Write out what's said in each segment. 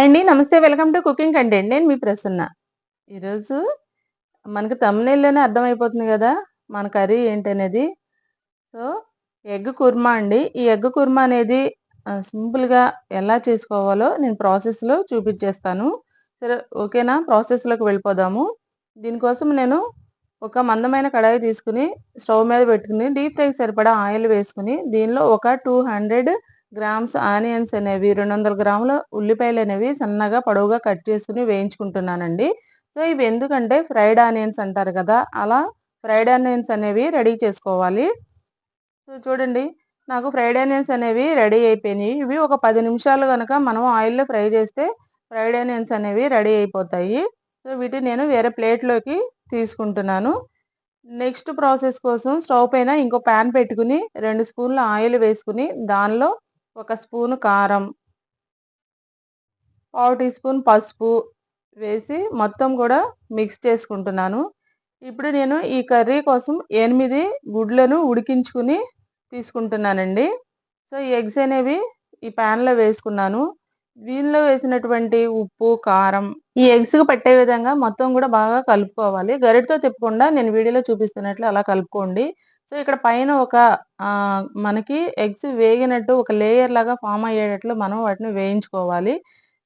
Hi అండి. నమస్తే. Welcome to cooking అండి నేను మీ ప్రసన్న. ఈరోజు మనకు థంబ్‌నెయిల్‌లోనే అర్థమైపోతుంది కదా మన కర్రీ ఏంటనేది. సో, ఎగ్ కుర్మా అండి. ఈ ఎగ్ కుర్మా అనేది సింపుల్‌గా ఎలా చేసుకోవాలో నేను ప్రాసెస్‌లో చూపించేస్తాను సరే ఓకేనా? ప్రాసెస్‌లోకి వెళ్ళిపోదాము. దీనికోసం నేను ఒక మందమైన కడాయి తీసుకొని స్టవ్ మీద పెట్టుకుని డీప్ ఫ్రైకి సరిపడా ఆయిల్ వేసుకుని దీనిలో ఒక 200 గ్రామ్స్ ఆనియన్స్ అనేవి 200 గ్రాముల ఉల్లిపాయలనేవి సన్నగా పొడవుగా కట్ చేసుకుని వేయించుకుంటున్నానండి. సో, ఇవి ఎందుకంటే ఫ్రైడ్ ఆనియన్స్ అంటారు కదా! అలా ఫ్రైడ్ ఆనియన్స్ అనేవి రెడీ చేసుకోవాలి. సో, చూడండి నాకు ఫ్రైడ్ ఆనియన్స్ అనేవి రెడీ అయిపోయినాయి ఇవి ఒక పది నిమిషాలు కనుక మనం ఆయిల్‌లో ఫ్రై చేస్తే ఫ్రైడ్ ఆనియన్స్ అనేవి రెడీ అయిపోతాయి. సో, వీటిని నేను వేరే ప్లేట్‌లోకి తీసుకుంటున్నాను. నెక్స్ట్ ప్రాసెస్ కోసం స్టవ్ పైన ఇంకో పాన్ పెట్టుకొని 2 స్పూన్ల ఆయిల్ వేసుకుని దానిలో ఒక స్పూను కారం పావు టీ స్పూన్ పసుపు వేసి మొత్తం కూడా మిక్స్ చేసుకుంటున్నాను. ఇప్పుడు నేను ఈ కర్రీ కోసం ఎనిమిది గుడ్లను ఉడికించుకొని తీసుకుంటున్నానండి. సో, ఈ ఎగ్స్ అనేవి ఈ పాన్‌లో వేసుకున్నాను. దీనిలో వేసినటువంటి ఉప్పు, కారం ఈ ఎగ్స్‌కి పట్టే విధంగా మొత్తం కూడా బాగా కలుపుకోవాలి. గరిటతో తిప్పకుండా నేను వీడియోలో చూపిస్తున్నట్లు అలా కలుపుకోండి. సో, ఇక్కడ పైన ఒక మనకి ఎగ్స్ వేగినట్టు ఒక లేయర్ లాగా ఫామ్ అయ్యేటట్లు మనం వాటిని వేయించుకోవాలి.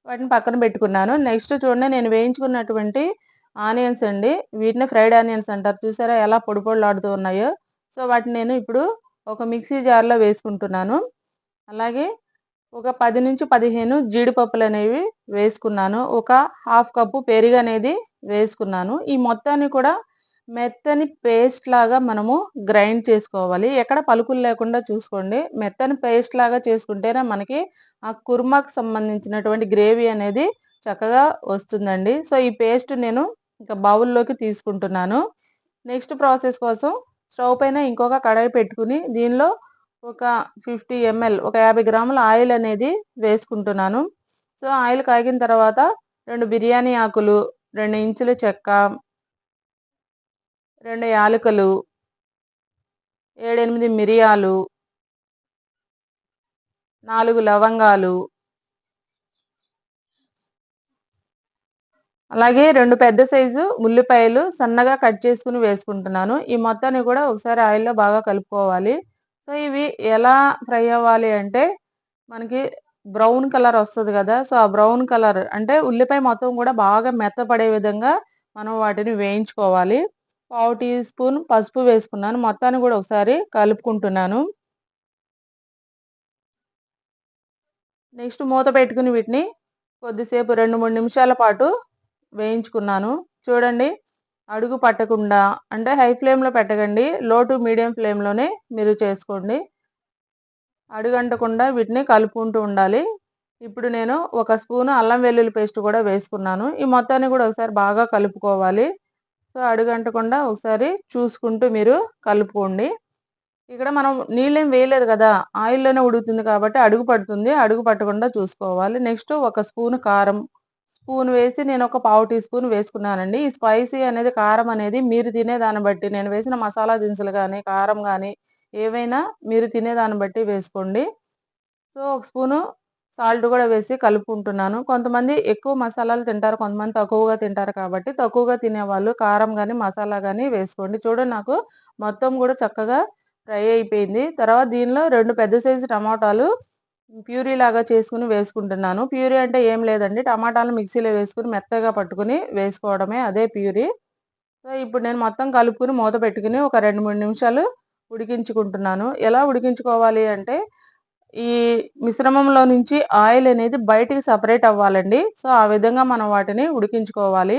వాటిని పక్కన పెట్టుకున్నాను. నెక్స్ట్ చూడండి నేను వేయించుకున్నటువంటి ఆనియన్స్ అండి. వీటిని ఫ్రైడ్ ఆనియన్స్ అంటారు. చూసారా ఎలా పొడి పొడిలాడుతూ ఉన్నాయో. సో, వాటిని నేను ఇప్పుడు ఒక మిక్సీ జార్‌లో వేసుకుంటున్నాను. అలాగే ఒక పది నుంచి పదిహేను జీడిపప్పులు అనేవి వేసుకున్నాను. ఒక హాఫ్ కప్పు పెరుగనేది వేసుకున్నాను. ఈ మొత్తాన్ని కూడా మెత్తని పేస్ట్ లాగా మనము గ్రైండ్ చేసుకోవాలి. ఎక్కడ పలుకులు లేకుండా చూసుకోండి. మెత్తని పేస్ట్ లాగా చేసుకుంటేనే మనకి ఆ కుర్మాకు సంబంధించినటువంటి గ్రేవీ అనేది చక్కగా వస్తుందండి. సో, ఈ పేస్ట్ నేను ఇంకా బౌల్‌లోకి తీసుకుంటున్నాను. నెక్స్ట్ ప్రాసెస్ కోసం స్టవ్ పైన ఇంకొక కడాయి పెట్టుకుని దీనిలో ఒక 50 ఎంఎల్ ఒక 50 గ్రాముల ఆయిల్ అనేది వేసుకుంటున్నాను. సో, ఆయిల్ కాగిన తర్వాత రెండు బిర్యానీ ఆకులు, రెండు ఇంచుల చెక్క రెండు యాలకులు 7, 8 మిరియాలు నాలుగు లవంగాలు అలాగే రెండు పెద్ద సైజు ఉల్లిపాయలు సన్నగా కట్ చేసుకుని వేసుకుంటున్నాను. ఈ మొత్తాన్ని కూడా ఒకసారి ఆయిల్‌లో బాగా కలుపుకోవాలి. సో, ఇవి ఎలా ఫ్రై అవ్వాలి అంటే మనకి బ్రౌన్ కలర్ వస్తుంది కదా సో, ఆ బ్రౌన్ కలర్ అంటే ఉల్లిపాయ మొత్తం కూడా బాగా మెత్తపడే విధంగా మనం వాటిని వేయించుకోవాలి. పావు టీ స్పూన్ పసుపు వేసుకున్నాను. మొత్తాన్ని కూడా ఒకసారి కలుపుకుంటున్నాను. నెక్స్ట్ మూత పెట్టుకుని వీటిని కొద్దిసేపు 2, 3 నిమిషాల పాటు వేయించుకున్నాను. చూడండి అడుగు పట్టకుండా అంటే హై ఫ్లేమ్‌లో పెట్టకండి. లో టు మీడియం ఫ్లేమ్‌లోనే మీరు చేసుకోండి. అడుగంటకుండా వీటిని కలుపుకుంటూ ఉండాలి. ఇప్పుడు నేను ఒక స్పూను అల్లం వెల్లుల్లి పేస్ట్ కూడా వేసుకున్నాను. ఈ మొత్తాన్ని కూడా ఒకసారి బాగా కలుపుకోవాలి. సో, అడుగంటకుండా ఒకసారి చూసుకుంటూ మీరు కలుపుకోండి. ఇక్కడ మనం నీళ్ళేం వేయలేదు కదా ఆయిల్‌లోనే ఉడుకుతుంది కాబట్టి అడుగు పడుతుంది. అడుగు పట్టకుండా చూసుకోవాలి. నెక్స్ట్ ఒక స్పూన్ కారం స్పూన్ వేసి నేను ఒక పావు టీ స్పూన్ వేసుకున్నానండి. ఈ స్పైసీ అనేది కారం అనేది మీరు తినే దాన్ని బట్టి నేను వేసిన మసాలా దినుసులు కానీ కారం కానీ ఏవైనా మీరు తినే దాన్ని బట్టి వేసుకోండి. సో, ఒక స్పూను సాల్ట్ కూడా వేసి కలుపుకుంటున్నాను. కొంతమంది ఎక్కువ మసాలాలు తింటారు. కొంతమంది తక్కువగా తింటారు కాబట్టి తక్కువగా తినేవాళ్ళు కారం కానీ మసాలా కానీ వేసుకోండి. చూడండి నాకు మొత్తం కూడా చక్కగా ఫ్రై అయిపోయింది. తర్వాత దీనిలో రెండు పెద్ద సైజు టమాటాలు ప్యూరీ లాగా చేసుకుని వేసుకుంటున్నాను. ప్యూరీ అంటే ఏం లేదండి. టమాటాలను మిక్సీలో వేసుకుని మెత్తగా పట్టుకుని వేసుకోవడమే అదే ప్యూరీ. సో, ఇప్పుడు నేను మొత్తం కలుపుకొని మూత పెట్టుకుని ఒక 2, 3 నిమిషాలు ఉడికించుకుంటున్నాను. ఎలా ఉడికించుకోవాలి అంటే ఈ మిశ్రమంలో నుంచి ఆయిల్ అనేది బయటికి సపరేట్ అవ్వాలండి. సో, ఆ విధంగా మనం వాటిని ఉడికించుకోవాలి.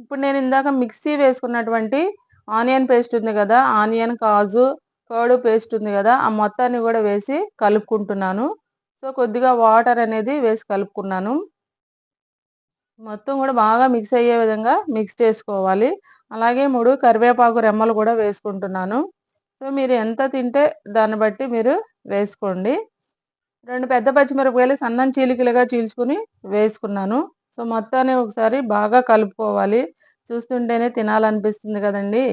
ఇప్పుడు నేను ఇందాక మిక్సీ వేసుకున్నటువంటి ఆనియన్ పేస్ట్ ఉంది కదా ఆనియన్, కాజు, కర్డ్ పేస్ట్ ఉంది కదా ఆ మొత్తాన్ని కూడా వేసి కలుపుకుంటున్నాను. సో, కొద్దిగా వాటర్ అనేది వేసి కలుపుకున్నాను. మొత్తం కూడా బాగా మిక్స్ అయ్యే విధంగా మిక్స్ చేసుకోవాలి. అలాగే మూడు కరివేపాకు రెమ్మలు కూడా వేసుకుంటున్నాను. సో, మీరు ఎంత తింటే దాన్ని బట్టి మీరు వేసుకోండి. రెండు పెద్ద పచ్చిమిరపకాయలు సన్నం చీలికలుగా చీల్చుకుని వేసుకున్నాను. సో, మొత్తాన్ని ఒకసారి బాగా కలుపుకోవాలి. చూస్తుంటేనే తినాలనిపిస్తుంది కదండీ!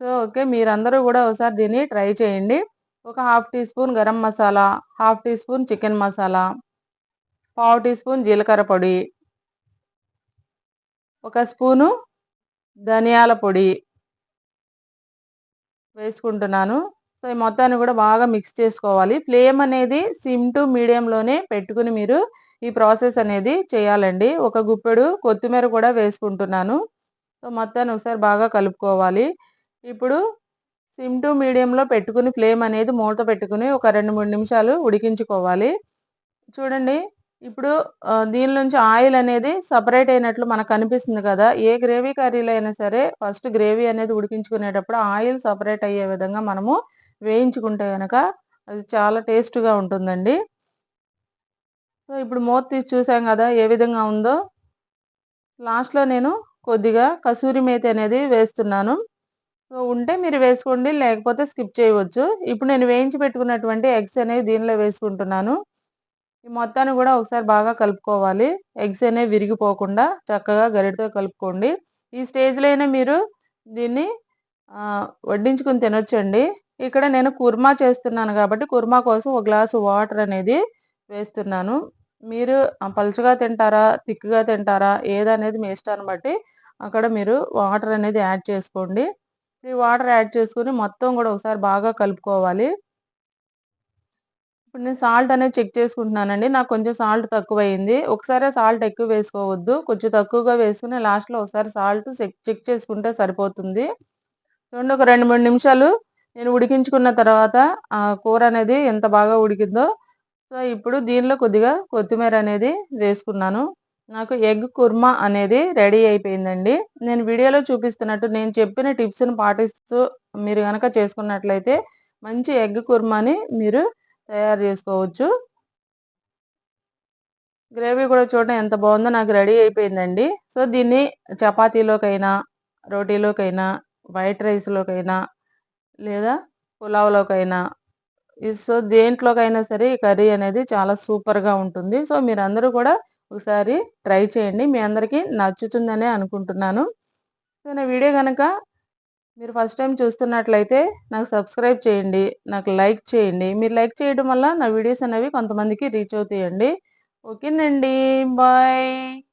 So, okay. మీరందరూ కూడా ఒకసారి దీన్ని ట్రై చేయండి. ఒక half teaspoon garam masala, half teaspoon chicken masala, పావు టీ స్పూన్ జీలకర్ర పొడి, ఒక స్పూను ధనియాల పొడి వేసుకుంటున్నాను సో ఈ మొత్తాన్ని కూడా బాగా మిక్స్ చేసుకోవాలి. ఫ్లేమ్ అనేది సిమ్ టు మీడియంలోనే పెట్టుకుని మీరు ఈ ప్రాసెస్ అనేది చేయాలండి. ఒక గుప్పెడు కొత్తిమీర కూడా వేసుకుంటున్నాను. సో మొత్తాన్ని ఒకసారి బాగా కలుపుకోవాలి. ఇప్పుడు సిమ్ టు మీడియంలో పెట్టుకుని ఫ్లేమ్ అనేది మూత పెట్టుకుని ఒక రెండు మూడు నిమిషాలు ఉడికించుకోవాలి. చూడండి ఇప్పుడు దీని నుంచి ఆయిల్ అనేది సపరేట్ అయినట్లు మనకు కనిపిస్తుంది కదా. ఏ గ్రేవీ కర్రీలో అయినా సరే ఫస్ట్ గ్రేవీ అనేది ఉడికించుకునేటప్పుడు ఆయిల్ సపరేట్ అయ్యే విధంగా మనము వేయించుకుంటే కనుక అది చాలా టేస్ట్గా ఉంటుందండి. సో ఇప్పుడు మూత తీసి చూసాం కదా ఏ విధంగా ఉందో. లాస్ట్లో నేను కొద్దిగా కసూరి మేతి అనేది వేస్తున్నాను. సో ఉంటే మీరు వేసుకోండి లేకపోతే స్కిప్ చేయవచ్చు. ఇప్పుడు నేను వేయించి పెట్టుకున్నటువంటి ఎగ్స్ అనేవి దీనిలో వేసుకుంటున్నాను. ఈ మొత్తాన్ని కూడా ఒకసారి బాగా కలుపుకోవాలి. ఎగ్స్ అనేవి విరిగిపోకుండా చక్కగా గరిటతో కలుపుకోండి. ఈ స్టేజ్లో అయినా మీరు దీన్ని వడ్డించుకుని తినొచ్చండి. ఇక్కడ నేను కుర్మా చేస్తున్నాను కాబట్టి కుర్మా కోసం ఒక గ్లాసు వాటర్ అనేది వేస్తున్నాను. మీరు పలుచగా తింటారా థిక్గా తింటారా ఏదనేది మీ ఇష్టాన్ని బట్టి అక్కడ మీరు వాటర్ అనేది యాడ్ చేసుకోండి. ఈ వాటర్ యాడ్ చేసుకుని మొత్తం కూడా ఒకసారి బాగా కలుపుకోవాలి. ఇప్పుడు నేను సాల్ట్ అనేది చెక్ చేసుకుంటున్నానండి. నాకు కొంచెం సాల్ట్ తక్కువైంది. ఒకసారి సాల్ట్ ఎక్కువ వేసుకోవద్దు. కొంచెం తక్కువగా వేసుకుని లాస్ట్లో ఒకసారి సాల్ట్ చెక్ చేసుకుంటే సరిపోతుంది. చూడండి ఒక రెండు మూడు నిమిషాలు నేను ఉడికించుకున్న తర్వాత ఆ కూర అనేది ఎంత బాగా ఉడికిందో సో ఇప్పుడు దీనిలో కొద్దిగా కొత్తిమీర అనేది వేసుకున్నాను. నాకు ఎగ్ కుర్మా అనేది రెడీ అయిపోయిందండి. నేను వీడియోలో చూపిస్తున్నట్టు నేను చెప్పిన టిప్స్ని పాటిస్తూ మీరు కనుక చేసుకున్నట్లయితే మంచి ఎగ్ కుర్మాని మీరు తయారు చేసుకోవచ్చు. గ్రేవీ కూడా చూడడం ఎంత బాగుందో నాకు రెడీ అయిపోయిందండి. సో దీన్ని చపాతీలోకైనా రోటీలోకైనా వైట్ రైస్లోకైనా లేదా పులావ్లోకైనా సో దేంట్లోకైనా సరే ఈ కర్రీ అనేది చాలా సూపర్గా ఉంటుంది. సో మీరు అందరూ కూడా ఒకసారి ట్రై చేయండి. మీ అందరికీ నచ్చుతుందనే అనుకుంటున్నాను. సో నా వీడియో కనుక మీరు ఫస్ట్ టైం చూస్తున్నట్లయితే నాకు సబ్స్క్రైబ్ చేయండి నాకు లైక్ చేయండి. మీరు లైక్ చేయడం వల్ల నా వీడియోస్ అనేవి కొంతమందికి రీచ్ అవుతాయండి. ఓకేనండి. బాయ్.